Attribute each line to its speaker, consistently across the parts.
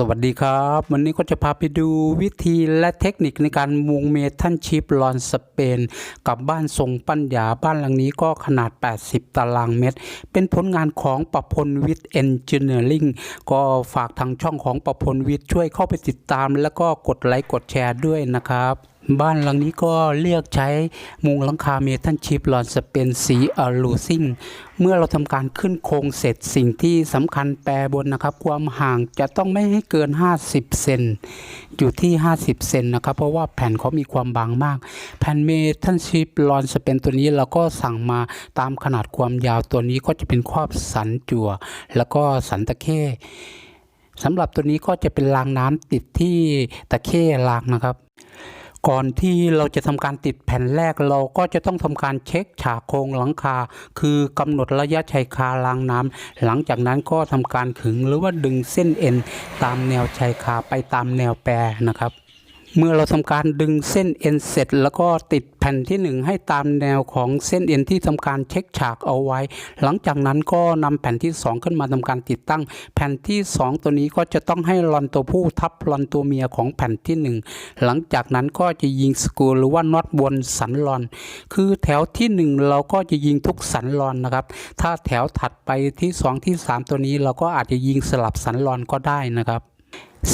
Speaker 1: สวัสดีครับ วันนี้ก็จะพาไปดูวิธีและเทคนิคในการมุงเมทัลชิปลอนสเปน กับบ้านทรงปัญญาบ้านหลังนี้ก็ขนาด 80 ตารางเมตร เป็นผลงานของประพลวิทย์เอนจิเนียริงก็ฝากทางช่องของประพลวิทย์ช่วยเข้าไปติดตาม แล้วก็กดไลค์กดแชร์ด้วยนะครับบ้านหลังนี้ก็เลือกใช้มุงหลังคาเมทัลชิปลอนสเปนสีอลูซิ่งเมื่อเราทำการขึ้นโครงเสร็จสิ่งที่สำคัญแปรบนนะครับ ความห่างจะต้องไม่ให้เกิน 50 เซนอยู่ที่ 50 เซนนะครับ เพราะว่าแผ่นเขามีความบางมาก แผ่นเมทัลชิปลอนสเปนตัวนี้เราก็สั่งมาตามขนาดความยาวตัวนี้ก็จะเป็นครอบสันจั่ว แล้วก็สันตะเข้สำหรับตัวนี้ก็จะเป็นรางน้ำติดที่ตะเข้รางนะครับ ก่อนที่เราจะทำการติดแผ่นแรกเราก็จะต้องทำการเช็คฉากโครงหลังคา คือกำหนดระยะชายคารางน้ำหลังจากนั้นก็ทำการขึงหรือว่าดึงเส้นเอ็นตามแนวชายคาไปตามแนวแปรนะครับ เมื่อเราทำการดึงเส้นเอ็นเสร็จ แล้วก็ติดแผ่นที่ 1 ให้ตามแนวของเส้นเอ็นที่ทำการเช็คฉากเอาไว้ หลังจากนั้นก็นำแผ่นที่ 2 ขึ้นมาทำการติดตั้ง แผ่นที่ 2 ตัวนี้ก็จะต้องให้ลอนตัวผู้ทับลอนตัวเมียของแผ่นที่ 1 หลังจากนั้นก็จะยิงสกูหรือว่าน็อตบนสันลอน คือแถวที่ 1 เราก็จะยิงทุกสันลอนนะครับ ถ้าแถวถัดไปที่ 2 ที่ 3 ตัวนี้เราก็อาจจะยิงสลับสันลอนก็ได้นะครับ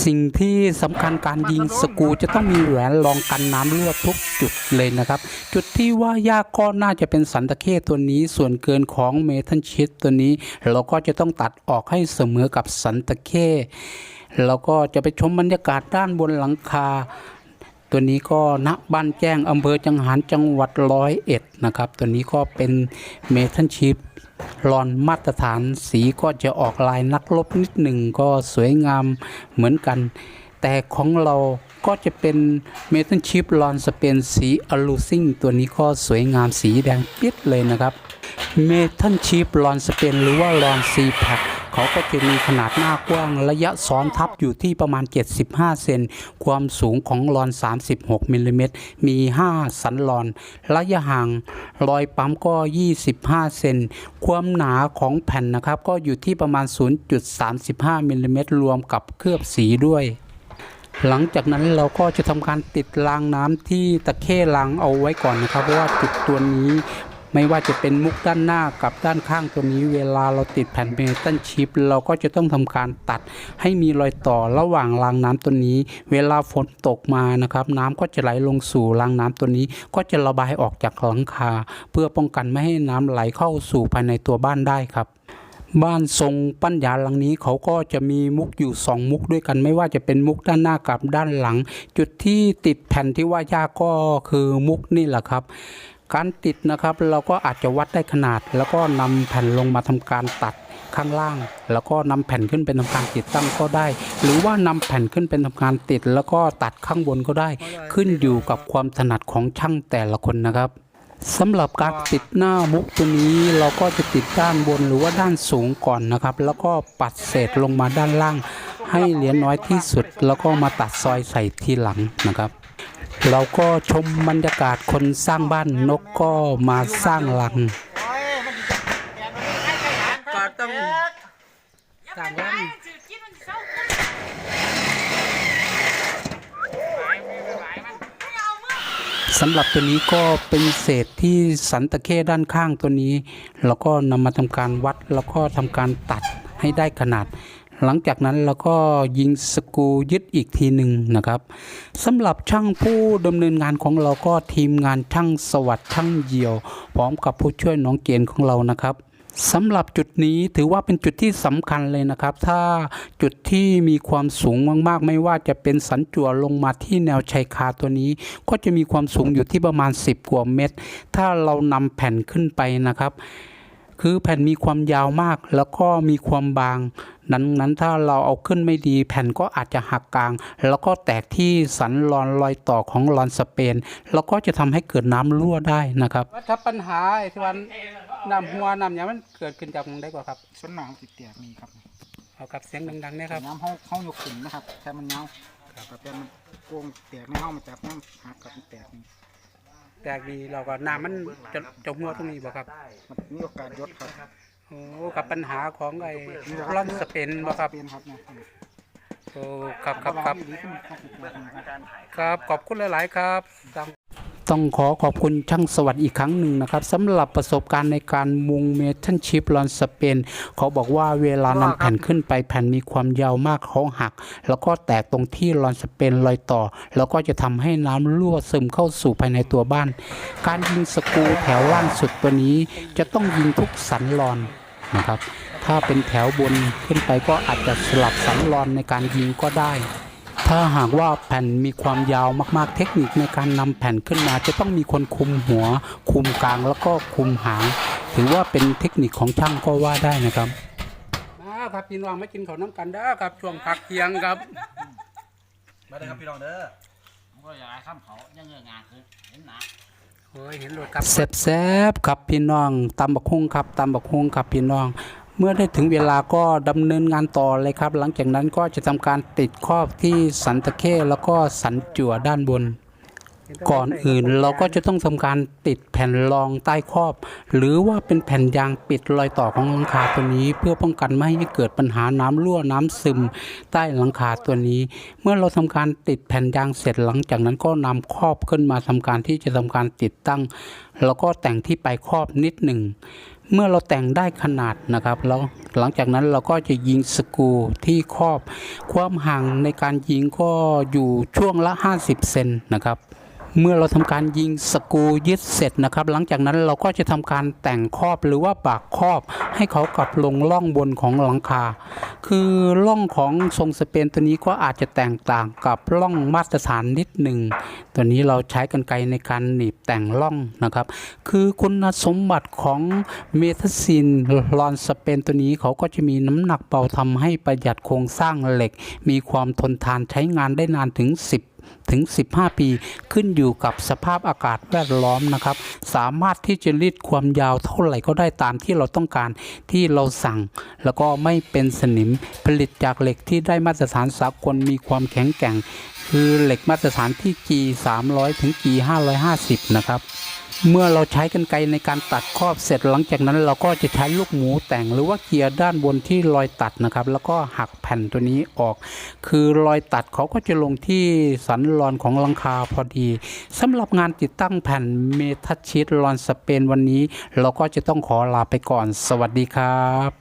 Speaker 1: สิ่งที่สำคัญการยิงสกรูจะต้องมีแหวนรองกันน้ำรั่วทุกจุดเลยนะครับ จุดที่ว่ายากก็น่าจะเป็นสันตะเข้ตัวนี้ส่วนเกินของเมทัลชิดตัวนี้ เราก็จะต้องตัดออกให้เสมอกับสันตะเข้แล้วก็จะไปชมบรรยากาศด้านบนหลังคา ตัวนี้ก็ณบ้านแจ้งอำเภอจังหารจังหวัดร้อยเอ็ดนะครับ ตัวนี้ก็เป็นเมทัลชิป ลอนมาตรฐานสีก็จะออกลายนักรบนิดหนึ่งก็สวยงามเหมือนกัน แต่ของเราก็จะเป็นเมทัลชิปลอนสเปนสีอลูซิงตัวนี้ก็สวยงามสีแดงปิดเลยนะครับเมทัลชิปลอนสเปนหรือว่าลอนซีแพค เขาก็จะมีขนาดหน้ากว้างระยะซ้อนทับอยู่ที่ประมาณ 75 เซนความสูงของลอน 36มิลลิเมตรมี 5 สันลอน ระยะห่างรอยปั๊มก็ 25 เซนความหนาของแผ่นนะครับ ก็อยู่ที่ประมาณ 0.35มิลลิเมตรรวมกับเคลือบสีด้วยหลังจากนั้นเราก็จะทำการติดรางน้ำที่ตะเข้รางเอาไว้ก่อนนะครับเพราะว่าจุดตัวนี้ ไม่ว่าจะเป็นมุกด้านหน้ากับด้านข้างตัวนี้เวลาเราติดแผ่นเมทัลชิป เราก็จะต้องทำการตัดให้มีรอยต่อระหว่างรางน้ำตัวนี้ เวลาฝนตกมานะครับน้ำก็จะไหลลงสู่รางน้ำตัวนี้ ก็จะระบายออกจากหลังคา เพื่อป้องกันไม่ให้น้ำไหลเข้าสู่ภายในตัวบ้านได้ครับบ้านทรงปัญญาหลังนี้เขาก็จะมีมุกอยู่สองมุกด้วยกันไม่ว่าจะเป็นมุกด้านหน้ากับด้านหลัง จุดที่ติดแผ่นที่ว่ายากก็คือมุกนี่แหละครับ การติดนะครับเราก็อาจจะวัดได้ขนาด แล้วก็นำแผ่นลงมาทำการตัดข้างล่าง แล้วก็นำแผ่นขึ้นเป็นทำการติดตั้งก็ได้ หรือว่านำแผ่นขึ้นเป็นทำการติด แล้วก็ตัดข้างบนก็ได้ ขึ้นอยู่กับความถนัดของช่างแต่ละคนนะครับสำหรับการติดหน้ามุกตัวนี้เราก็จะติดด้านบนหรือว่าด้านสูงก่อนนะครับ แล้วก็ปัดเศษลงมาด้านล่าง ให้เหลือน้อยที่สุด แล้วก็มาตัดซอยใส่ทีหลังนะครับ เราก็ชมบรรยากาศคนสร้างบ้านนกก็มาสร้างรัง
Speaker 2: ก็ต้อง
Speaker 1: สร้างรังสำหรับตัวนี้ก็เป็นเศษที่สันตะเข้ด้านข้างตัวนี้เราก็นำมาทำการวัดแล้วก็ทำการตัดให้ได้ขนาด หลังจากนั้นเราก็ยิงสกูยึดอีกทีหนึ่งนะครับสำหรับช่างผู้ดำเนินงานของเราก็ทีมงานช่างสวัสดิ์ช่างเยี่ยว พร้อมกับผู้ช่วยน้องเกณฑ์ของเรานะครับสำหรับจุดนี้ถือว่าเป็นจุดที่สำคัญเลยนะครับ ถ้าจุดที่มีความสูงมากๆ ไม่ว่าจะเป็นสันจั่วลงมาที่แนวชายคาตัวนี้ ก็จะมีความสูงอยู่ที่ประมาณ 10 กว่าเมตร ถ้าเรานำแผ่นขึ้นไปนะครับ คือแผ่นมีความยาวมากแล้วก็มีความบางนั้นนั้นถ้าเราเอาขึ้นไม่ดี แผ่นก็อาจจะหักกลาง แล้วก็แตกที่สันรอนรอยต่อของรอนสเปน แล้วก็จะทำให้เกิดน้ำรั่วได้นะครับถ้าปัญหาไอ้ที่วันน้ำหัวน้ำอย่างมันเกิดขึ้นจากมึงได้กว่าครับ
Speaker 2: ส่วนมากมันสิเตียกมีครับ
Speaker 1: เอากับเสียงดังๆนะครับ
Speaker 2: น้ำเฮาเฮายกขึ้นนะครับแค่มันเงาครับแต่มันโป่งแตกในเฮามาจับน้ำหักกับมันแตกนี่
Speaker 1: แตกดีเราก็น้ำมันจะจะหัวตรงนี้บ่ครับ
Speaker 2: มันมีโอกาสยศครับ
Speaker 1: โอ้กับปัญหาของไอ้รอนสเปนบ่ครับ
Speaker 2: เป็นครับเนี่ย
Speaker 1: โอ้ครับครับครับ
Speaker 2: ดีขึ้นครับการถ่าย
Speaker 1: ครับขอบคุณหลาย ๆ ครับ ต้องขอขอบคุณช่างสวัสดิ์อีกครั้งหนึ่งนะครับสำหรับประสบการณ์ในการมุงเมทัลชิปลอนสเปนเขาบอกว่าเวลานำแผ่นขึ้นไปแผ่นมีความยาวมากเขาหัก แล้วก็แตกตรงที่ลอนสเปนรอยต่อ แล้วก็จะทำให้น้ำรั่วซึมเข้าสู่ภายในตัวบ้าน การยิงสกูแถวล่างสุดตัวนี้จะต้องยิงทุกสันรอนนะครับ ถ้าเป็นแถวบนขึ้นไปก็อาจจะสลับสันรอนในการยิงก็ได้ ถ้าหากว่าแผ่นมีความยาวมากๆ เทคนิคในการนำแผ่นขึ้นมา จะต้องมีคนคุมหัว คุมกลางแล้วก็คุมหาง ถือว่าเป็นเทคนิคของช่างก็ว่าได้นะครับมาครับพี่น้องมากินข้าวน้ำกันเด้อครับ ช่วงพักเที่ยงครับ
Speaker 3: มาเลยครับพี่น้องเด้อ
Speaker 4: ผมก็อยากให้ข้ามเขายังเงืองานคือเห็นหนา
Speaker 1: แซ่บๆครับพี่น้องตำบักฮุ่งครับตำบักฮุ่งครับพี่น้อง เมื่อได้ถึงเวลาก็ดำเนินงานต่อเลยครับ หลังจากนั้นก็จะทำการติดครอบที่สันตะเข้แล้วก็สันจั่วด้านบน ก่อนอื่นเราก็จะต้องทำการติดแผ่นรองใต้ครอบ หรือว่าเป็นแผ่นยางปิดรอยต่อของหลังคาตัวนี้ เพื่อป้องกันไม่ให้เกิดปัญหาน้ำรั่วน้ำซึมใต้หลังคาตัวนี้ เมื่อเราทำการติดแผ่นยางเสร็จหลังจากนั้นก็นำครอบขึ้นมาทำการที่จะทำการติดตั้ง แล้วก็แต่งที่ปลายครอบนิดหนึ่ง เมื่อเราแต่งได้ขนาดนะครับแล้วหลังจากนั้นเราก็จะยิงสกูที่ครอบความห่างในการยิงก็อยู่ช่วงละ 50 เซนนะครับ เมื่อเราทำการยิงสกูยึดเสร็จนะครับ หลังจากนั้นเราก็จะทำการแต่งครอบหรือว่าบากครอบ ให้เขากลับลงล่องบนของหลังคา คือล่องของทรงสเปนตัวนี้ก็อาจจะแตกต่างกับล่องมาตรฐานนิดหนึ่งตัวนี้เราใช้กันไกรในการหนีบแต่งล่องนะครับ คือคุณสมบัติของเมทัลซินลอนสเปนตัวนี้เขาก็จะมีน้ำหนักเบาทำให้ประหยัดโครงสร้างเหล็ก มีความทนทานใช้งานได้นานถึง 10 ถึง 15 ปี ขึ้นอยู่กับสภาพอากาศแวดล้อมนะครับ สามารถที่จะรีดความยาวเท่าไหร่ก็ได้ตามที่เราต้องการที่เราสั่ง แล้วก็ไม่เป็นสนิมผลิตจากเหล็กที่ได้มาตรฐานสากลมีความแข็งแกร่ง คือเหล็กมาตรฐานที่ G 300ถึง G 550 นะครับ เมื่อเราใช้กันไกรในการตัดครอบเสร็จหลังจากนั้น เราก็จะใช้ลูกหมูแต่งหรือว่าเกียร์ด้านบนที่รอยตัดนะครับ แล้วก็หักแผ่นตัวนี้ออก คือรอยตัดเขาก็จะลงที่สันรอนของหลังคาพอดีสำหรับงานติดตั้งแผ่นเมทัลชีตรอนสเปนวันนี้ เราก็จะต้องขอลาไปก่อน สวัสดีครับ